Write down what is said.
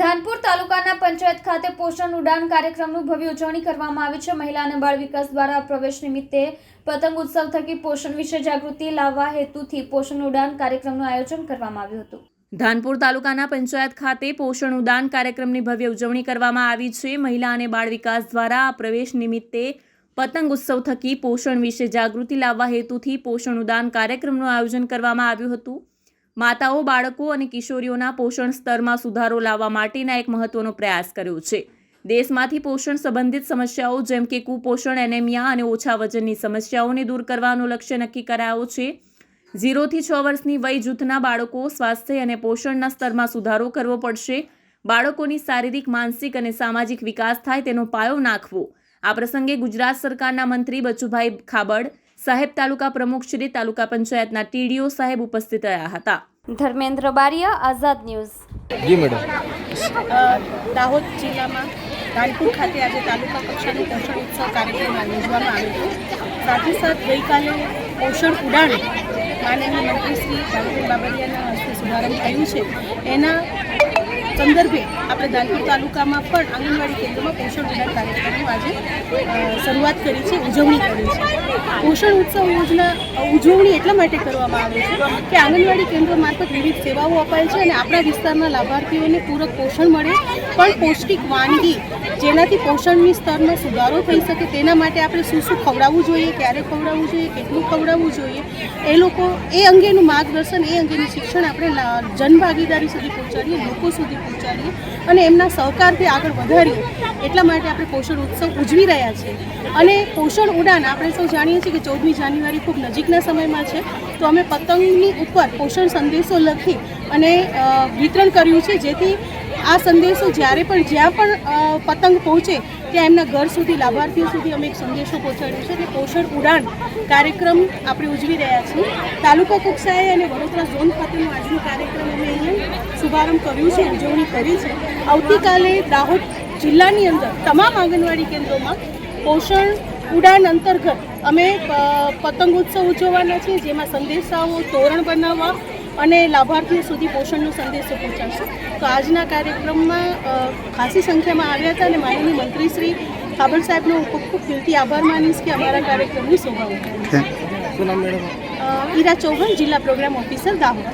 ધાનપુર તાલુકાના પંચાયત ખાતે પોષણ ઉડાન કાર્યક્રમનું ભવ્ય ઉજવણી કરવામાં આવી છે. મહિલા અને બાળ વિકાસ દ્વારા પ્રવેશ નિમિત્તે પતંગ ઉત્સવ થકી પોષણ વિશે જાગૃતિ લાવવા હેતુથી પોષણ ઉડાન કાર્યક્રમનું આયોજન કરવામાં આવ્યું હતું. ધાનપુર તાલુકાના પંચાયત ખાતે પોષણ ઉદાન કાર્યક્રમની ભવ્ય ઉજવણી કરવામાં આવી છે. મહિલા અને બાળ વિકાસ દ્વારા પ્રવેશ નિમિત્તે પતંગ ઉત્સવ થકી પોષણ વિશે જાગૃતિ લાવવા હેતુથી પોષણ ઉદાન કાર્યક્રમનું આયોજન કરવામાં આવ્યું હતું. માતાઓ, બાળકો અને કિશોરીઓના પોષણ સ્તરમાં સુધારો લાવવા માટેના એક મહત્વનો પ્રયાસ કર્યો છે. દેશમાંથી પોષણ સંબંધિત સમસ્યાઓ જેમ કે કુપોષણ, એનેમિયા અને ઓછા વજનની સમસ્યાઓને દૂર કરવાનો લક્ષ્ય નક્કી કરાયો છે. ઝીરોથી છ વર્ષની વય જૂથના બાળકો સ્વાસ્થ્ય અને પોષણના સ્તરમાં સુધારો કરવો પડશે. બાળકોની શારીરિક, માનસિક અને સામાજિક વિકાસ થાય તેનો પાયો નાખવો. આ પ્રસંગે ગુજરાત સરકારના મંત્રી બચુભાઈ ખાબડ સાહેબ તાલુકા પ્રમુખ શ્રી તાલુકા પંચાયતના ટીડીઓ સાહેબ ઉપસ્થિત રહ્યા હતા. ધર્મેન્દ્ર બારિયા આઝાદ ન્યૂઝ. જી મેડમ. દાહોદ જિલ્લામાં ધાનપુર ખાતે આજે તાલુકા કક્ષાનો પોષણ ઉત્સવ કાર્યક્રમ યોજવામાં આવ્યો હતો. સાથે સાથ ગઈકાલે પોષણ ઉડાણ માનનીય મંત્રી શ્રી બાબરિયાના હસ્તે શુભારંભ થયું છે. એના સંદર્ભે આપણે દાનપુર તાલુકામાં પણ આંગણવાડી કેન્દ્રમાં પોષણ ઉડાન કાર્યક્રમનું આજે શરૂઆત કરી છે ઉજવણી કરી છે. પોષણ ઉત્સવ યોજના ઉજવણી એટલા માટે કરવામાં આવે છે કે આંગણવાડી કેન્દ્રો મારફત વિવિધ સેવાઓ અપાય છે અને આપણા વિસ્તારના લાભાર્થીઓને પૂરક પોષણ મળે. પણ પૌષ્ટિક વાનગી, જેનાથી પોષણની સ્તરમાં સુધારો થઈ શકે, તેના માટે આપણે શું શું ખવડાવવું જોઈએ, ક્યારે ખવડાવવું જોઈએ, કેટલું ખવડાવવું જોઈએ, એ લોકો, એ અંગેનું માર્ગદર્શન, એ અંગેનું શિક્ષણ આપણે જનભાગીદારી સુધી પહોંચાડીએ, લોકો સુધી પહોંચાડીએ અને એમના સહકારથી આગળ વધારીએ. એટલા માટે આપણે પોષણ ઉત્સવ ઉજવી રહ્યા છીએ. અને પોષણ ઉડાન આપણે સૌ જાણીએ છીએ કે ચૌદમી જાન્યુઆરી ખૂબ નજીકના સમયમાં છે. તો અમે પતંગની ઉપર પોષણ સંદેશો લખી અને વિતરણ કર્યું છે. જેથી આ સંદેશો જ્યારે પણ, જ્યાં પણ પતંગ પહોંચે, ત્યાં એમના ઘર સુધી, લાભાર્થીઓ સુધી અમે એક સંદેશો પહોંચાડ્યો છે કે પોષણ ઉડાન કાર્યક્રમ આપણે ઉજવી રહ્યા છીએ. તાલુકા કક્ષાએ અને વડોદરા ઝોન ખાતેનો આજનો કાર્યક્રમ અમે અહીંયા શુભારંભ કર્યું છે, ઉજવણી કરી છે. આવતીકાલે દાહોદ જિલ્લાની અંદર તમામ આંગણવાડી કેન્દ્રોમાં પોષણ ઉડાન અંતર્ગત અમે પતંગ ઉત્સવ ઉજવવાના છીએ જેમાં સંદેશાઓ તોરણ બનાવવા અને લાભાર્થીઓ સુધી પોષણનો સંદેશો પહોંચાડશે. તો આજના કાર્યક્રમમાં ખાસી સંખ્યામાં આવ્યા હતા અને માનનીય મંત્રીશ્રી ખાબર સાહેબનો ખૂબ ખૂબ દિલથી આભાર માનીશ કે અમારા કાર્યક્રમની શોભા ઉઠાવી ઈરા ચૌહાણ જિલ્લા પ્રોગ્રામ ઓફિસર દાહોદ.